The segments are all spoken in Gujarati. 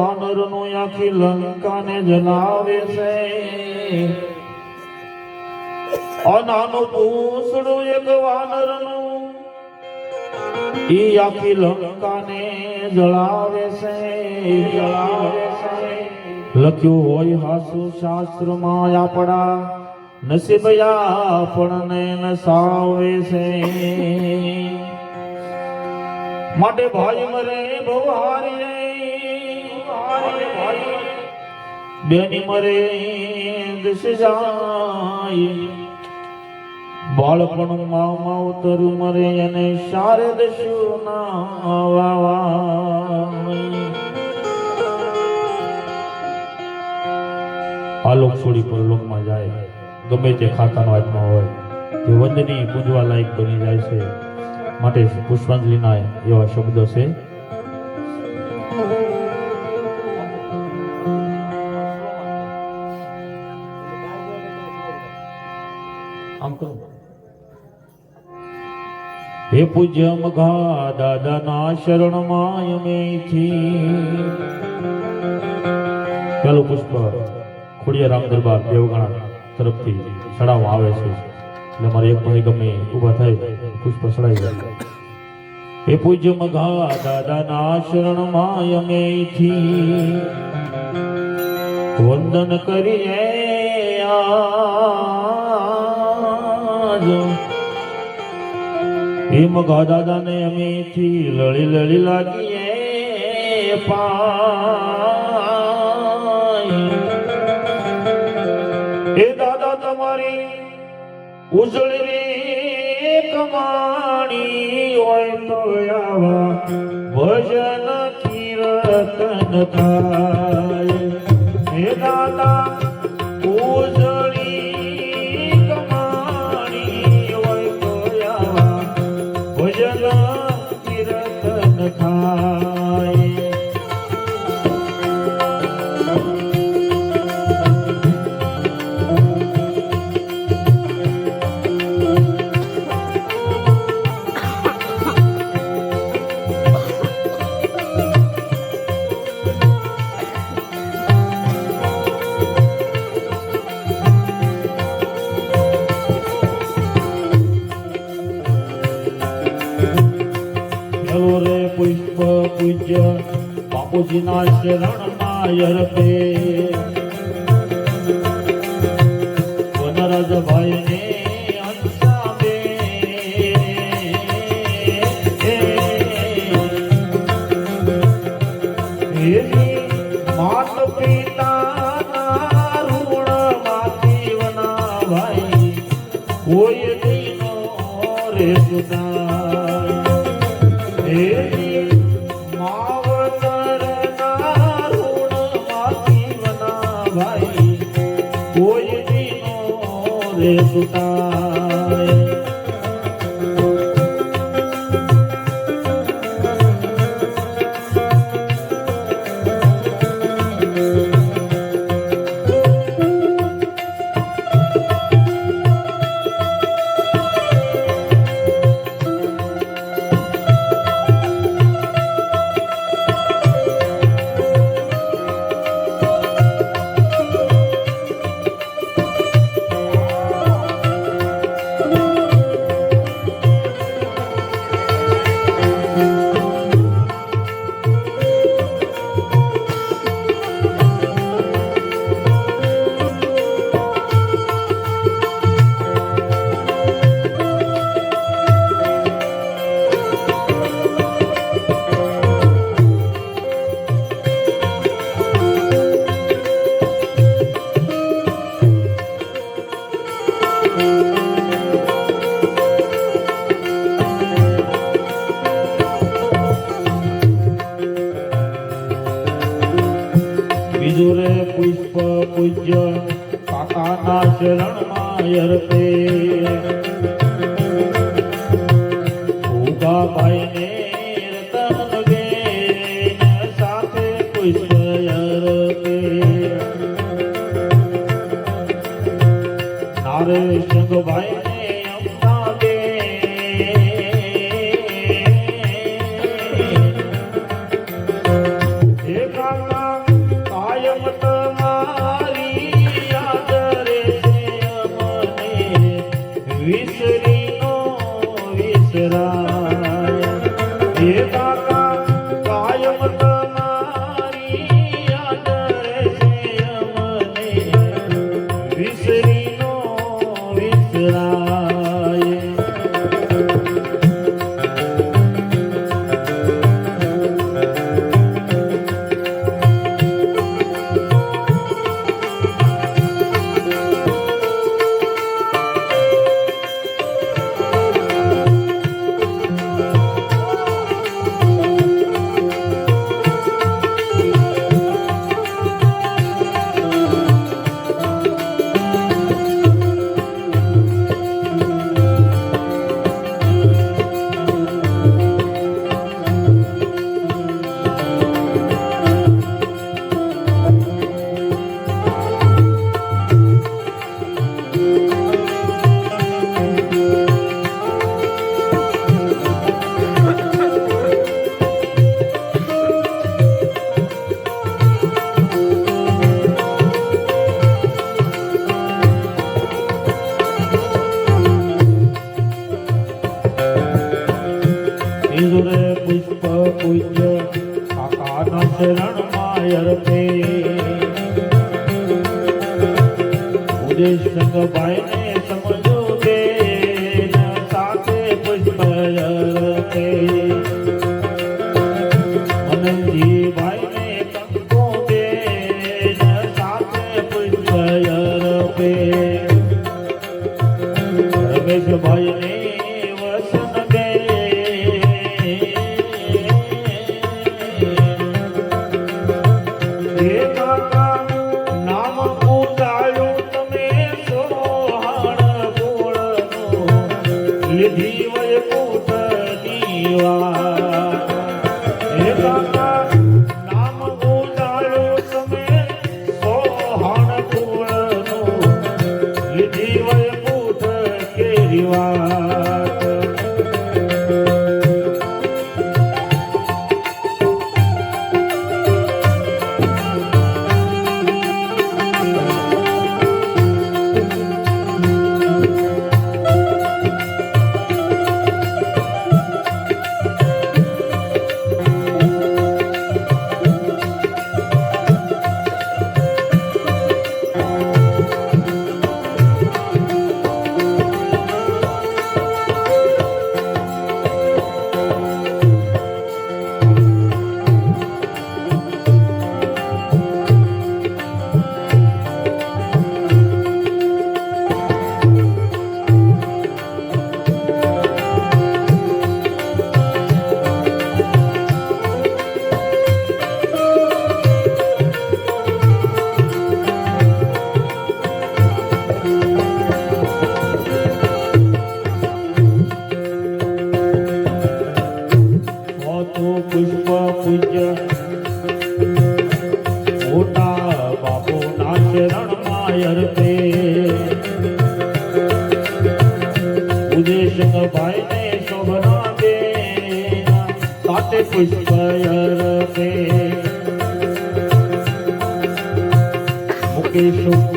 વાનરનો આખી લંકાને જલાવે છે. અનાનું પૂછડું એક વાનરનું ઈ આખી લંકાને જલાવે છે જલાવે છે. લખ્યું હોય હાસુ શાસ્ત્રમાં આપણા નસીબ આપણને નસાવે છે. માટે ભાઈ મરે ભવારી બેની મરે દશ જાય બાળપણમાં માવતર મરે અને શારદ સુના વાવા આ લોક છોડી પર લોકમાં જાય. ગમે તે ખાતાનો આત્મા હોય, તે વંદની પૂજવા લાયક બની જાય છે. માટે પુષ્પાંજલિના એવા શબ્દો છે પૂજ્ય મઘા દાદાના શરણમાં અમેથી પેલું પુષ્પ ખોડિયા રામ દરબાર દેવગણા તરફથી ચડાવવામાં આવે છે. એટલે મારે એક ભાઈ ગમે ઊભા થાય, પુષ્પ ચડાવી જાય એ પૂજ્ય મઘા દાદાના શરણમાં અમેથી વંદન કરીએ આજ. હે મઘા દાદાને અમેથી લળી લળી લાગીએ પાય. હે દાદા તમારી ઉજળી કમાણી હોય તો આવા ભજન કીર્તન થાય હે દાદા કોઈ દીનો રે સુનાય એની માવતરના મોટા બાપુના ચરણમાં અર્પે ઉદેશભાઈને શોભના દે સાથે પુષ્પ અર્પે મુકેશ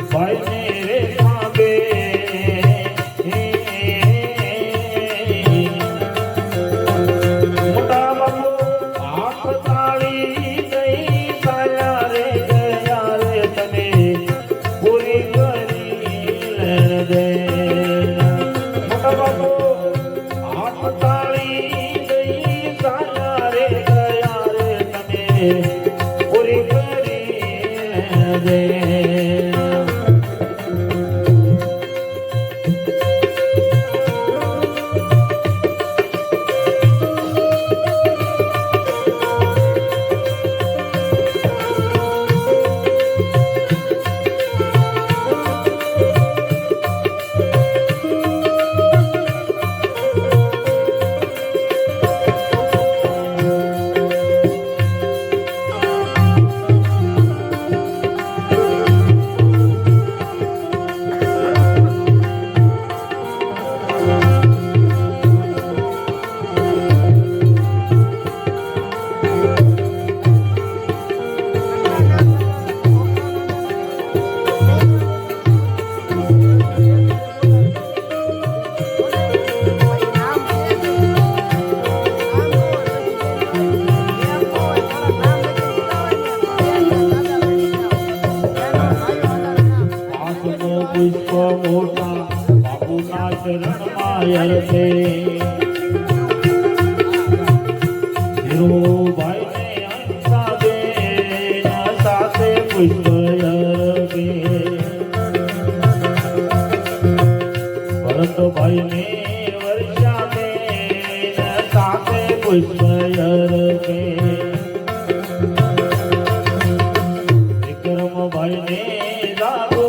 मेरा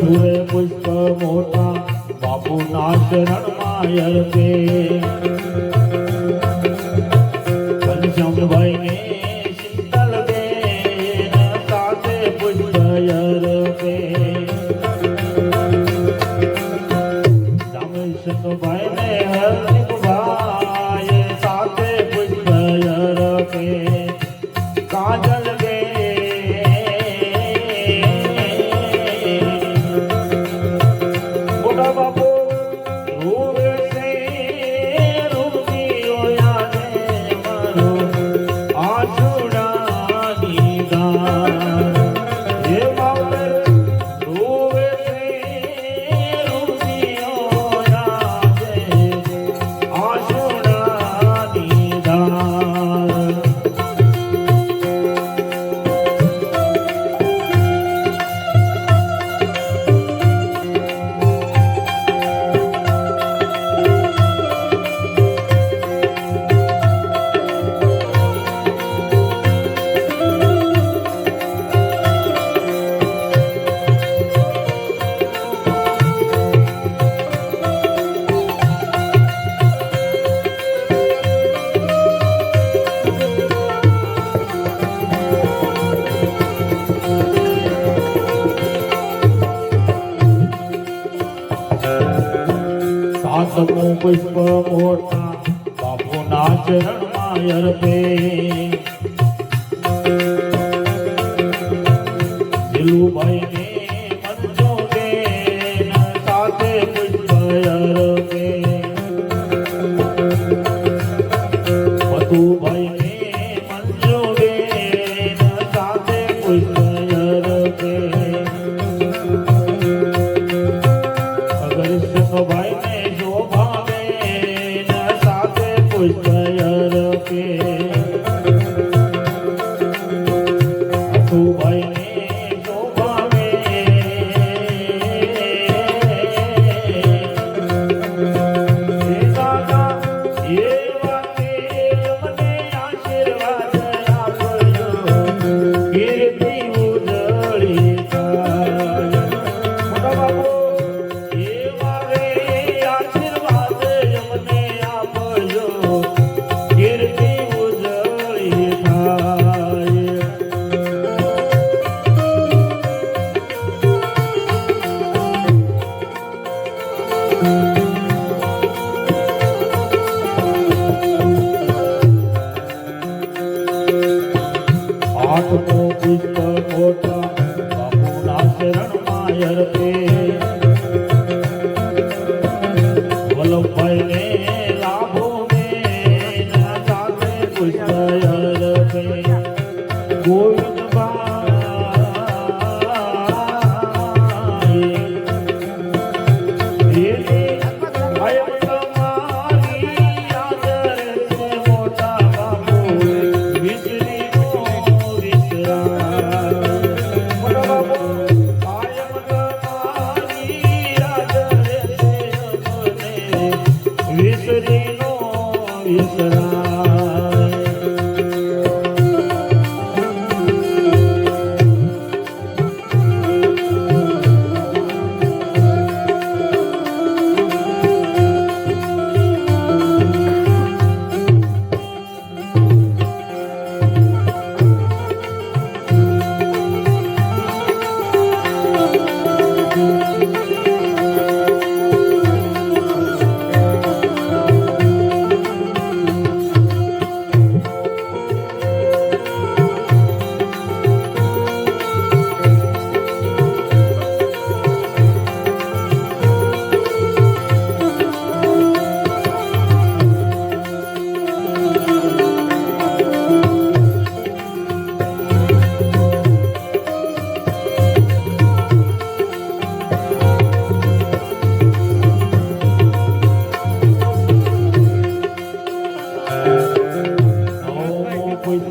જુએ પુષ્પ મોટા બાપુના ચરણમાં અર્પે. સાતમું પુષ્પ મોટા બાપુના ચરણમાં અર્પે.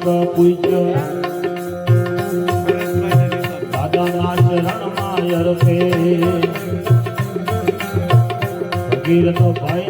પૂર્ણ પૂજ્ય. દાદાના ચરણમાં અર્પે. ભગીરથ ભાઈ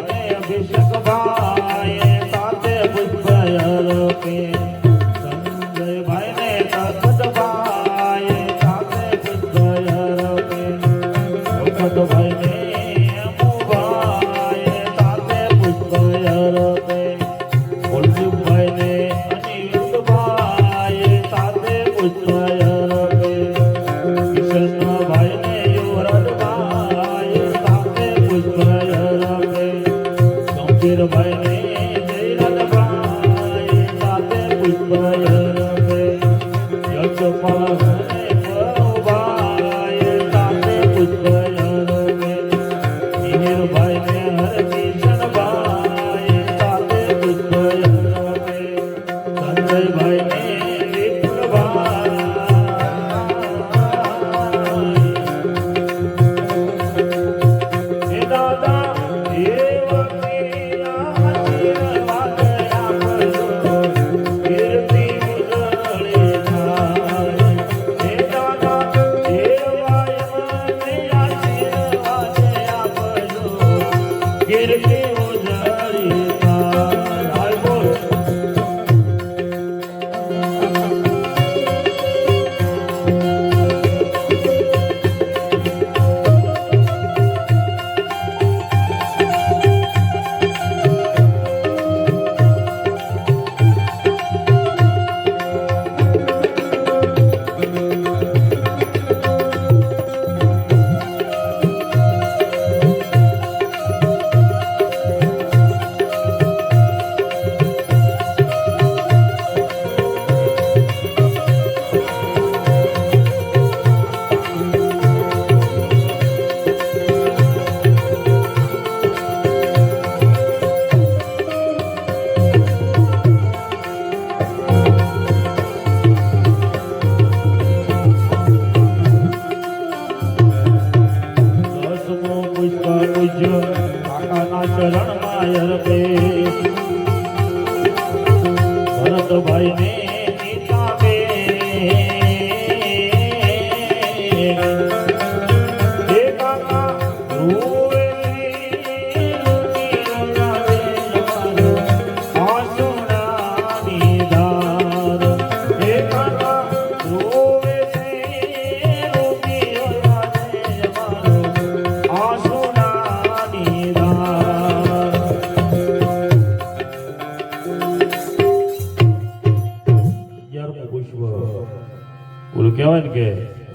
કહેવાય ને કે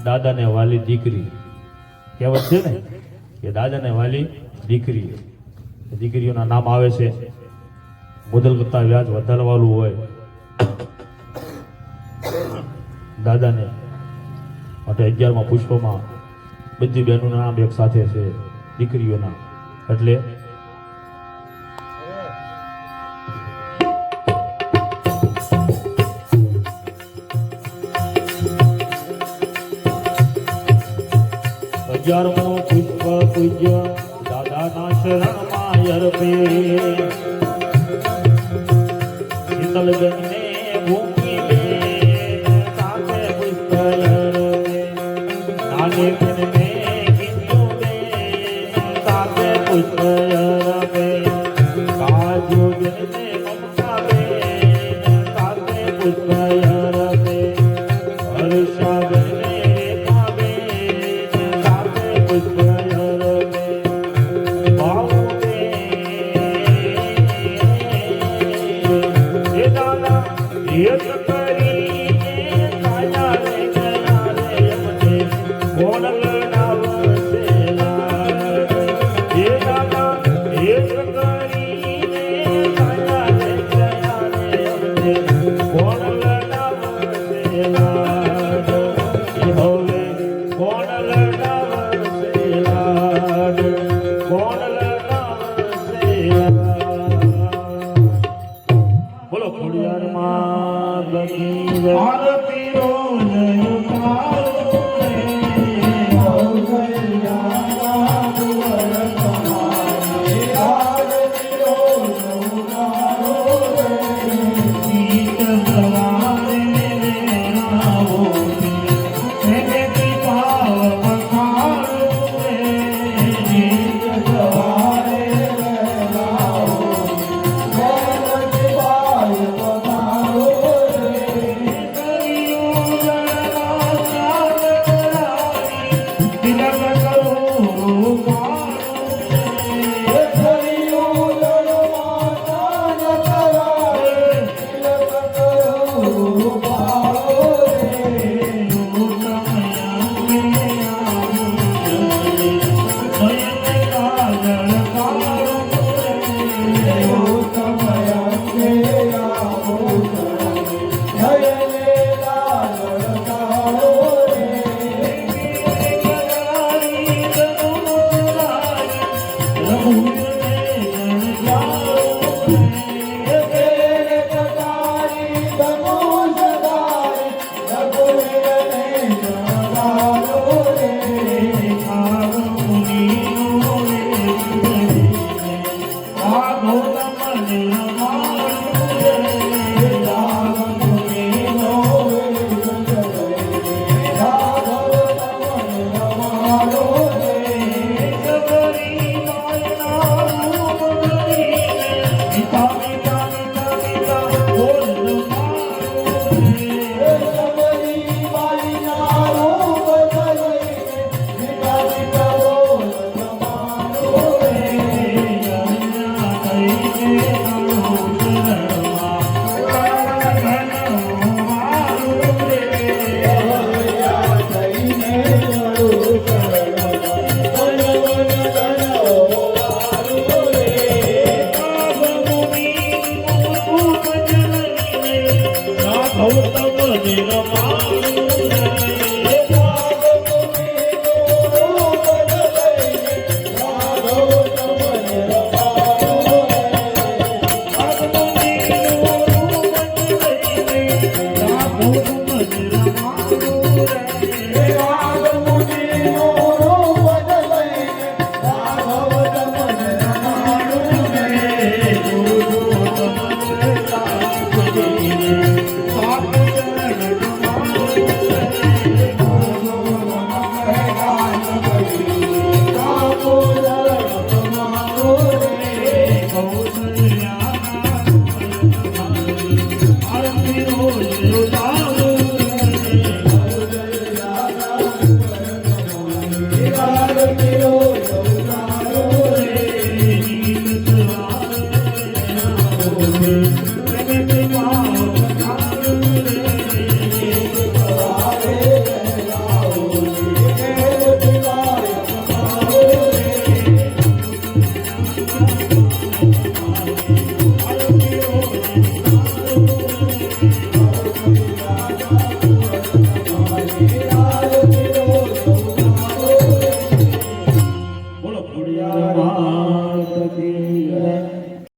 દાદાને વાલી દીકરી. કહેવત છે ને કે દાદા ને વાલી દીકરી. દીકરીઓના નામ આવે છે મુદલ કરતા વ્યાજ વધારવાનું હોય. દાદાને માટે અગિયારમાં પુષ્પમાં બધી બહેનોના નામ એક સાથે છે, દીકરીઓના. એટલે જન્મો પુષ્પ પૂજ્ય. દાદાના શરણમાં અર્પે. શીતલ જન્મે ભૂમિ સાથે પુષ્પ નાગે ಬಹಳ